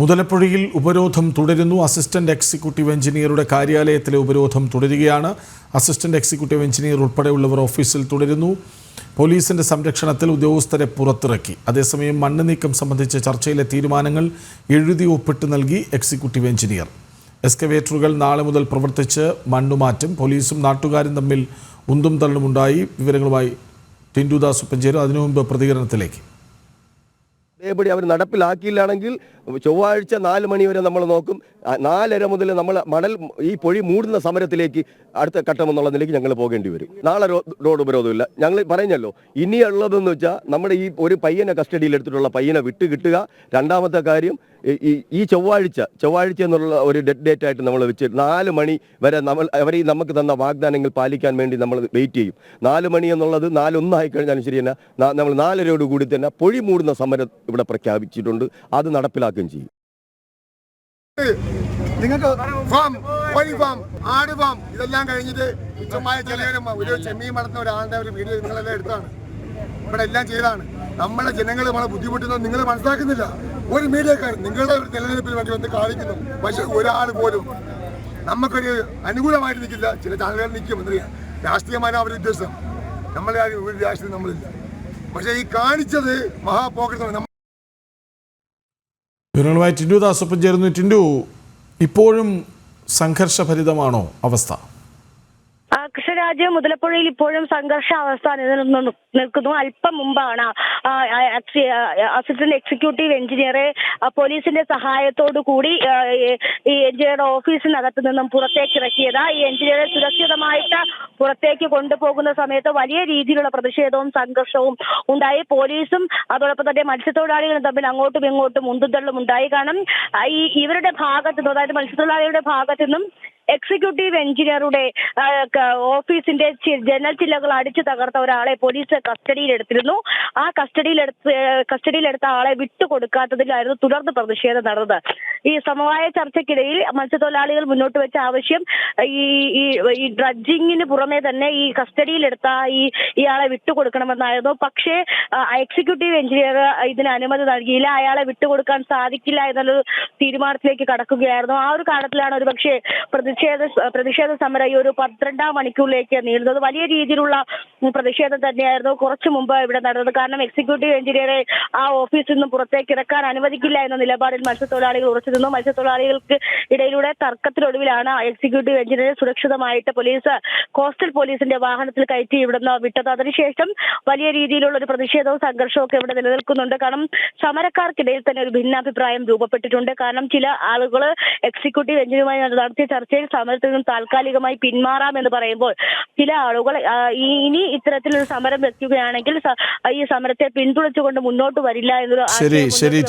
മുതലപ്പുഴയിൽ ഉപരോധം തുടരുന്നു. Assistant executive എഞ്ചിനീയറുടെ കാര്യാലയത്തിലെ ഉപരോധം തുടരുകയാണ്. അസിസ്റ്റന്റ് എക്സിക്യൂട്ടീവ് എഞ്ചിനീയർ ഉൾപ്പെടെയുള്ളവർ ഓഫീസിൽ തുടരുന്നു. പോലീസിന്റെ സംരക്ഷണത്തിൽ ഉദ്യോഗസ്ഥരെ പുറത്തിറക്കി. അതേസമയം മണ്ണ് നീക്കം സംബന്ധിച്ച ചർച്ചയിലെ തീരുമാനങ്ങൾ എഴുതി ഒപ്പിട്ട് നൽകി എക്സിക്യൂട്ടീവ് എഞ്ചിനീയർ. എക്സ്കവേറ്ററുകൾ നാളെ മുതൽ പ്രവർത്തിച്ച് മണ്ണുമാറ്റും പോലീസും നാട്ടുകാരും തമ്മിൽ ഉന്തും തള്ളുമുണ്ടായി. വിവരങ്ങളുമായി ടിൻഡുദാസ് ഉപ്പഞ്ചേരും അതിനു മുമ്പ് പ്രതികരണത്തിലേക്ക്. അതേപടി അവർ നടപ്പിലാക്കിയില്ലാണെങ്കിൽ ചൊവ്വാഴ്ച നാല് മണി വരെ നമ്മൾ നോക്കും. നാലര മുതൽ നമ്മൾ മണൽ ഈ പൊഴി മൂടുന്ന സമരത്തിലേക്ക് അടുത്ത ഘട്ടം എന്നുള്ള നിലയ്ക്ക് ഞങ്ങൾ പോകേണ്ടി വരും. നാളെ റോഡ് ഉപരോധമില്ല. ഞങ്ങൾ പറഞ്ഞല്ലോ ഇനിയുള്ളതെന്ന് വെച്ചാൽ നമ്മുടെ ഈ ഒരു പയ്യനെ കസ്റ്റഡിയിൽ എടുത്തിട്ടുള്ള പയ്യനെ വിട്ട് കിട്ടുക രണ്ടാമത്തെ കാര്യം ഈ- ചൊവ്വാഴ്ച ചൊവ്വാഴ്ച എന്നുള്ള ഒരു ഡെഡ് ഡേറ്റ് ആയിട്ട് നമ്മൾ വെച്ച് നാല് മണി വരെ നമ്മൾ അവർ നമുക്ക് തന്ന വാഗ്ദാനങ്ങൾ പാലിക്കാൻ വേണ്ടി നമ്മൾ വെയിറ്റ് ചെയ്യും. നാല് മണി എന്നുള്ളത് നാലൊന്നായി കഴിഞ്ഞാലും ശരി തന്നെ നമ്മൾ നാലരയോട് കൂടി തന്നെ പൊഴി മൂടുന്ന സമരം ഇവിടെ പ്രഖ്യാപിച്ചിട്ടുണ്ട്. അത് നടപ്പിലാക്കുകയും ചെയ്യും. നിങ്ങൾക്ക് ഫാം കോഴി ഫാം ആട് ഫാം ഇതെല്ലാം കഴിഞ്ഞിട്ട് തുച്ഛമായ ചെലവിലും ഒരു ചെമ്മീൻ വളർത്തുന്ന ഒരാളുടെ ഒരു വീഡിയോ നിങ്ങളെല്ലാം എടുത്താണ്. ഇവിടെ എല്ലാം ചെയ്താണ്. നമ്മുടെ ജനങ്ങൾ നമ്മളെ ബുദ്ധിമുട്ടുന്നത് നിങ്ങൾ മനസ്സിലാക്കുന്നില്ല. ഒരു മീഡിയക്കാർ നിങ്ങളുടെ ഒരു നിലനിൽപ്പിന് വേണ്ടി വന്ന് കാണിക്കുന്നു. പക്ഷെ ഒരാൾ പോലും നമുക്കൊരു അനുകൂലമായിട്ട് നിൽക്കില്ല ചില ചാനലുകൾ നിൽക്കും. എന്നറിയാം രാഷ്ട്രീയമായ അവരുടെ ഉദ്ദേശം. നമ്മളെ ആ ഒരു രാഷ്ട്രീയം നമ്മളില്ല. പക്ഷെ ഈ കാണിച്ചത് മഹാപോക്കറ്റാണ് നമ്മൾ ടിൻഡു ദാസൊപ്പം ചേർന്നു ടിൻഡു ഇപ്പോഴും സംഘർഷഭരിതമാണോ അവസ്ഥ? കൃഷ്ണരാജ് മുതലപ്പുഴയിൽ ഇപ്പോഴും സംഘർഷാവസ്ഥ നിൽക്കുന്നു. അല്പം മുമ്പാണ് അസിസ്റ്റന്റ് എക്സിക്യൂട്ടീവ് എഞ്ചിനീയറെ പോലീസിന്റെ സഹായത്തോടു കൂടി ഈ- എഞ്ചിനീയറുടെ ഓഫീസിനകത്ത് നിന്നും പുറത്തേക്ക് ഇറക്കിയത്. ഈ എഞ്ചിനീയറെ സുരക്ഷിതമായിട്ട് പുറത്തേക്ക് കൊണ്ടുപോകുന്ന സമയത്ത് വലിയ രീതിയിലുള്ള പ്രതിഷേധവും സംഘർഷവും ഉണ്ടായി. പോലീസും അതോടൊപ്പം തന്നെ മത്സ്യത്തൊഴിലാളികളും തമ്മിൽ അങ്ങോട്ടും ഇങ്ങോട്ടും ഉന്തുതള്ളും ഉണ്ടായി. കാരണം ഈ ഇവരുടെ ഭാഗത്തു അതായത് മത്സ്യത്തൊഴിലാളികളുടെ ഭാഗത്തു നിന്നും എക്സിക്യൂട്ടീവ് എഞ്ചിനീയറുടെ ആ, ചി- ജനൽ ചില്ലകൾ അടിച്ചു തകർത്ത ഒരാളെ പോലീസ് കസ്റ്റഡിയിലെടുത്തിരുന്നു. ആ കസ്റ്റഡിയിലെടുത്ത കസ്റ്റഡിയിൽ എടുത്ത ആളെ വിട്ടുകൊടുക്കാത്തതിലായിരുന്നു തുടർന്ന് പ്രതിഷേധം നടന്നത്. ഈ സമവായ ചർച്ചയ്ക്കിടയിൽ മത്സ്യത്തൊഴിലാളികൾ മുന്നോട്ട് വെച്ച ആവശ്യം ഈ ഈ ഡ്രഡ്ജിങ്ങിന് പുറമെ തന്നെ ഈ കസ്റ്റഡിയിലെടുത്ത ഈ ഇയാളെ വിട്ടുകൊടുക്കണമെന്നായിരുന്നു. പക്ഷേ എക്സിക്യൂട്ടീവ് എഞ്ചിനീയർ ഇതിന് അനുമതി നൽകിയില്ല. അയാളെ വിട്ടുകൊടുക്കാൻ സാധിക്കില്ല എന്നുള്ളൊരു തീരുമാനത്തിലേക്ക് കടക്കുകയായിരുന്നു. ആ ഒരു കാരണത്തിലാണ് ഒരുപക്ഷെ പ്രതിഷേധ പ്രതിഷേധ സമരം ഈ ഒരു പന്ത്രണ്ടാം മണിക്കൂറിലേക്ക് നീളുന്നത് വലിയ രീതിയിലുള്ള പ്രതിഷേധം തന്നെയായിരുന്നു കുറച്ചു മുമ്പ് ഇവിടെ നടന്നത്. കാരണം എക്സിക്യൂട്ടീവ് എഞ്ചിനീയറെ ആ ഓഫീസിൽ നിന്നും പുറത്തേക്ക് ഇറക്കാൻ അനുവദിക്കില്ല എന്ന നിലപാടിൽ മത്സ്യത്തൊഴിലാളികൾ ഉറച്ചു നിന്നു. മത്സ്യത്തൊഴിലാളികൾക്ക് ഇടയിലൂടെ തർക്കത്തിനൊടുവിലാണ് എക്സിക്യൂട്ടീവ് എഞ്ചിനീയറെ സുരക്ഷിതമായിട്ട് പോലീസ് കോസ്റ്റൽ പോലീസിന്റെ വാഹനത്തിൽ കയറ്റി ഇവിടുന്ന് വിട്ടത്. അതിനുശേഷം വലിയ രീതിയിലുള്ള ഒരു പ്രതിഷേധവും സംഘർഷവും ഒക്കെ ഇവിടെ നിലനിൽക്കുന്നുണ്ട്. കാരണം സമരക്കാർക്കിടയിൽ തന്നെ ഒരു ഭിന്നാഭിപ്രായം രൂപപ്പെട്ടിട്ടുണ്ട്. കാരണം ചില ആളുകൾ എക്സിക്യൂട്ടീവ് എഞ്ചിനീയറുമായി നടത്തിയ ചർച്ചയിൽ സമരത്തിൽ നിന്നും താൽക്കാലികമായി പിന്മാറാം എന്ന് പറയുമ്പോൾ ചില ആളുകൾ ഇനി ഇത്തരത്തിലൊരു സമരം വെക്കുകയാണെങ്കിൽ ഈ സമരത്തെ പിന്തുണച്ചുകൊണ്ട് മുന്നോട്ട് വരില്ല എന്നൊരു ശരി ശരി